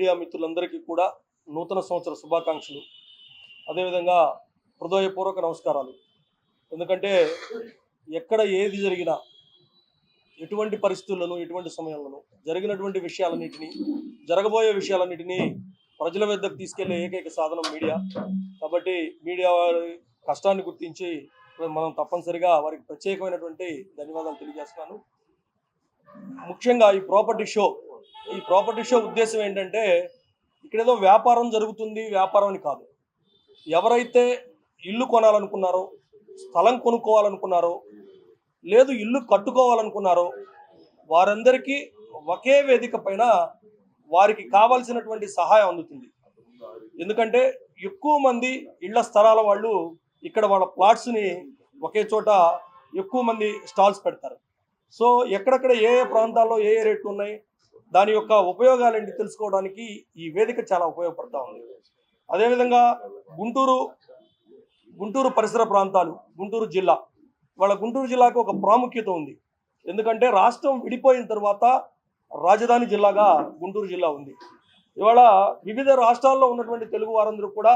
Media మిత్రులందరికీ కూడా నూతన సంవత్సర శుభాకాంక్షలు. అదేవిధంగా హృదయపూర్వక నమస్కారాలు. ఎందుకంటే ఎక్కడ ఏది జరిగినా ఎటువంటి పరిస్థితుల్లోనూ ఎటువంటి సమయంలోనూ జరిగినటువంటి విషయాలన్నింటినీ జరగబోయే విషయాలన్నింటినీ ప్రజల వద్దకు తీసుకెళ్ళే ఏకైక సాధనం మీడియా. కాబట్టి మీడియా వారి కష్టాన్ని గుర్తించి మనం తప్పనిసరిగా వారికి ప్రత్యేకమైనటువంటి ధన్యవాదాలు తెలియజేస్తున్నాను. ముఖ్యంగా ఈ ప్రాపర్టీ షో ఈ ప్రాపర్టీ షో ఉద్దేశం ఏంటంటే ఇక్కడ ఏదో వ్యాపారం జరుగుతుంది వ్యాపారం అని కాదు. ఎవరైతే ఇల్లు కొనాలనుకున్నారో స్థలం కొనుక్కోవాలనుకున్నారో లేదు ఇల్లు కట్టుకోవాలనుకున్నారో వారందరికీ ఒకే వేదిక పైన వారికి కావాల్సినటువంటి సహాయం అందుతుంది. ఎందుకంటే ఎక్కువ మంది ఇళ్ళ స్థలాల వాళ్ళు ఇక్కడ వాళ్ళ ప్లాట్స్ని ఒకే చోట ఎక్కువ మంది స్టాల్స్ పెడతారు. సో ఎక్కడెక్కడ ఏ ఏ ప్రాంతాల్లో ఏ ఏ రేట్లు ఉన్నాయి దాని యొక్క ఉపయోగాలు ఏంటి తెలుసుకోవడానికి ఈ వేదిక చాలా ఉపయోగపడతా ఉంది. అదేవిధంగా గుంటూరు గుంటూరు పరిసర ప్రాంతాలు గుంటూరు జిల్లా. వాళ్ళ గుంటూరు జిల్లాకు ఒక ప్రాముఖ్యత ఉంది. ఎందుకంటే రాష్ట్రం విడిపోయిన తర్వాత రాజధాని జిల్లాగా గుంటూరు జిల్లా ఉంది. ఇవాళ వివిధ రాష్ట్రాల్లో ఉన్నటువంటి తెలుగు వారందరూ కూడా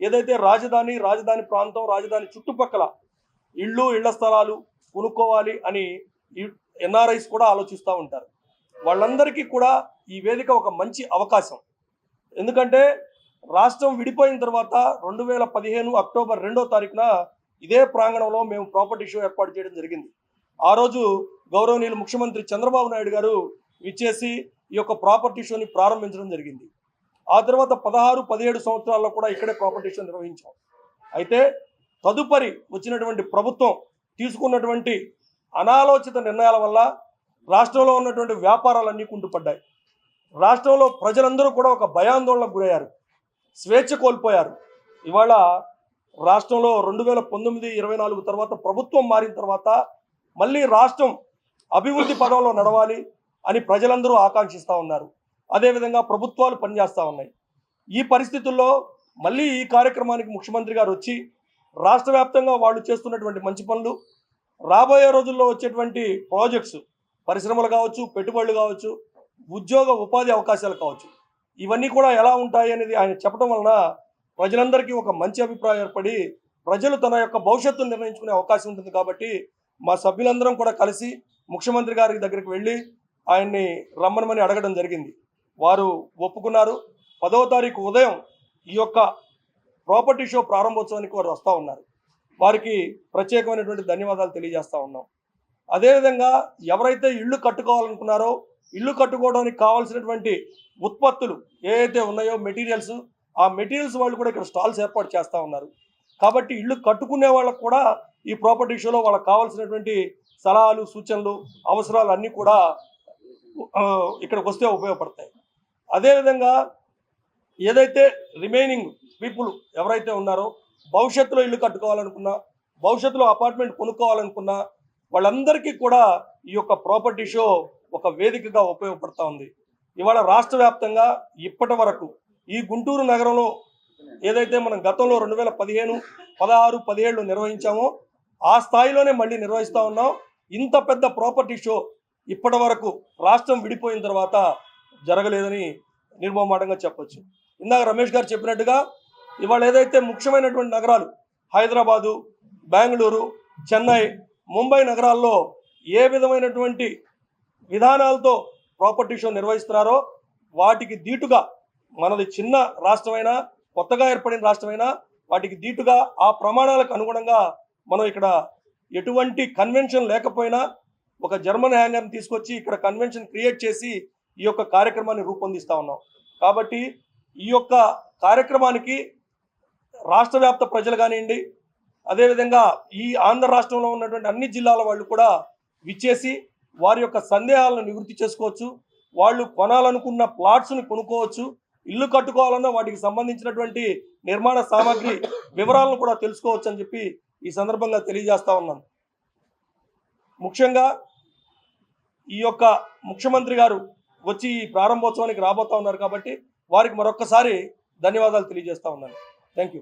ఏదైతే రాజధాని రాజధాని ప్రాంతం రాజధాని చుట్టుపక్కల ఇళ్ళు ఇళ్ళ స్థలాలు కొనుక్కోవాలి అని ఎన్ఆర్ఐస్ కూడా ఆలోచిస్తూ ఉంటారు. వాళ్ళందరికీ కూడా ఈ వేదిక ఒక మంచి అవకాశం. ఎందుకంటే రాష్ట్రం విడిపోయిన తర్వాత రెండు వేల పదిహేను అక్టోబర్ రెండో తారీఖున ఇదే ప్రాంగణంలో మేము ప్రాపర్టీ షో ఏర్పాటు చేయడం జరిగింది. ఆ రోజు గౌరవనీయులు ముఖ్యమంత్రి చంద్రబాబు నాయుడు గారు విచ్చేసి ఈ యొక్క ప్రాపర్టీ షోని ప్రారంభించడం జరిగింది. ఆ తర్వాత పదహారు పదిహేడు సంవత్సరాల్లో కూడా ఇక్కడే ప్రాపర్టీ షో నిర్వహించాం. అయితే తదుపరి వచ్చినటువంటి ప్రభుత్వం తీసుకున్నటువంటి అనాలోచిత నిర్ణయాల వల్ల రాష్ట్రంలో ఉన్నటువంటి వ్యాపారాలన్నీ కుంటుపడ్డాయి. రాష్ట్రంలో ప్రజలందరూ కూడా ఒక భయాందోళనకు గురయ్యారు. స్వేచ్ఛ కోల్పోయారు. ఇవాళ రాష్ట్రంలో రెండు వేల పంతొమ్మిది ఇరవై నాలుగు తర్వాత ప్రభుత్వం మారిన తర్వాత మళ్ళీ రాష్ట్రం అభివృద్ధి పదంలో నడవాలి అని ప్రజలందరూ ఆకాంక్షిస్తూ ఉన్నారు. అదేవిధంగా ప్రభుత్వాలు పనిచేస్తూ ఉన్నాయి. ఈ పరిస్థితుల్లో మళ్ళీ ఈ కార్యక్రమానికి ముఖ్యమంత్రి గారు వచ్చి రాష్ట్ర వాళ్ళు చేస్తున్నటువంటి మంచి పనులు రాబోయే రోజుల్లో వచ్చేటువంటి ప్రాజెక్ట్స్ పరిశ్రమలు కావచ్చు పెట్టుబడులు కావచ్చు ఉద్యోగ ఉపాధి అవకాశాలు కావచ్చు. ఇవన్నీ కూడా ఎలా ఉంటాయి అనేది ఆయన చెప్పడం వలన ప్రజలందరికీ ఒక మంచి అభిప్రాయం ఏర్పడి ప్రజలు తన యొక్క భవిష్యత్తును నిర్ణయించుకునే అవకాశం ఉంటుంది కాబట్టి మా సభ్యులందరం కూడా కలిసి ముఖ్యమంత్రి గారి దగ్గరికి వెళ్ళి ఆయన్ని రమ్మనమని అడగడం జరిగింది. వారు ఒప్పుకున్నారు. పదవ తారీఖు ఉదయం ఈ యొక్క ప్రాపర్టీ షో ప్రారంభోత్సవానికి వారు వస్తూ ఉన్నారు. వారికి ప్రత్యేకమైనటువంటి ధన్యవాదాలు తెలియజేస్తూ ఉన్నాం. అదేవిధంగా ఎవరైతే ఇళ్ళు కట్టుకోవాలనుకున్నారో ఇల్లు కట్టుకోవడానికి కావాల్సినటువంటి ఉత్పత్తులు ఏవైతే ఉన్నాయో మెటీరియల్స్ ఆ మెటీరియల్స్ వాళ్ళు కూడా ఇక్కడ స్టాల్స్ ఏర్పాటు చేస్తూ ఉన్నారు. కాబట్టి ఇల్లు కట్టుకునే వాళ్ళకు కూడా ఈ ప్రాపర్టీ షోలో వాళ్ళకి కావాల్సినటువంటి సలహాలు సూచనలు అవసరాలు అన్నీ కూడా ఇక్కడికి వస్తే ఉపయోగపడతాయి. అదేవిధంగా ఏదైతే రిమైనింగ్ పీపుల్ ఎవరైతే ఉన్నారో భవిష్యత్తులో ఇల్లు కట్టుకోవాలనుకున్నా భవిష్యత్తులో అపార్ట్మెంట్ కొనుక్కోవాలనుకున్నా వాళ్ళందరికీ కూడా ఈ యొక్క ప్రాపర్టీ షో ఒక వేదికగా ఉపయోగపడతా ఉంది. ఇవాళ రాష్ట్ర వ్యాప్తంగా ఇప్పటి వరకు ఈ గుంటూరు నగరంలో ఏదైతే మనం గతంలో రెండు వేల పదిహేను పదహారు పదిహేళ్ళు నిర్వహించామో ఆ స్థాయిలోనే మళ్ళీ నిర్వహిస్తూ ఉన్నాం. ఇంత పెద్ద ప్రాపర్టీ షో ఇప్పటి వరకు రాష్ట్రం విడిపోయిన తర్వాత జరగలేదని నిర్మమాటంగా చెప్పొచ్చు. ఇందాక రమేష్ గారు చెప్పినట్టుగా ఇవాళ ఏదైతే ముఖ్యమైనటువంటి నగరాలు హైదరాబాదు బెంగళూరు చెన్నై ముంబై నగరాల్లో ఏ విధమైనటువంటి విధానాలతో ప్రాపర్టీ షో నిర్వహిస్తున్నారో వాటికి దీటుగా మనది చిన్న రాష్ట్రమైనా కొత్తగా ఏర్పడిన రాష్ట్రమైనా వాటికి దీటుగా ఆ ప్రమాణాలకు అనుగుణంగా మనం ఇక్కడ ఎటువంటి కన్వెన్షన్ లేకపోయినా ఒక జర్మన్ హ్యాంగర్ని తీసుకొచ్చి ఇక్కడ కన్వెన్షన్ క్రియేట్ చేసి ఈ యొక్క కార్యక్రమాన్ని రూపొందిస్తా ఉన్నాం. కాబట్టి ఈ యొక్క కార్యక్రమానికి రాష్ట్ర వ్యాప్త ప్రజలు కానివ్వండి అదేవిధంగా ఈ ఆంధ్ర రాష్ట్రంలో ఉన్నటువంటి అన్ని జిల్లాల వాళ్ళు కూడా విచ్చేసి వారి యొక్క సందేహాలను నివృత్తి చేసుకోవచ్చు. వాళ్ళు కొనాలనుకున్న ప్లాట్స్ని కొనుక్కోవచ్చు. ఇల్లు కట్టుకోవాలన్నా వాటికి సంబంధించినటువంటి నిర్మాణ సామాగ్రి వివరాలను కూడా తెలుసుకోవచ్చు అని చెప్పి ఈ సందర్భంగా తెలియజేస్తా ఉన్నాను. ముఖ్యంగా ఈ యొక్క ముఖ్యమంత్రి గారు వచ్చి ఈ ప్రారంభోత్సవానికి రాబోతా ఉన్నారు కాబట్టి వారికి మరొక్కసారి ధన్యవాదాలు తెలియజేస్తా ఉన్నాను. Thank you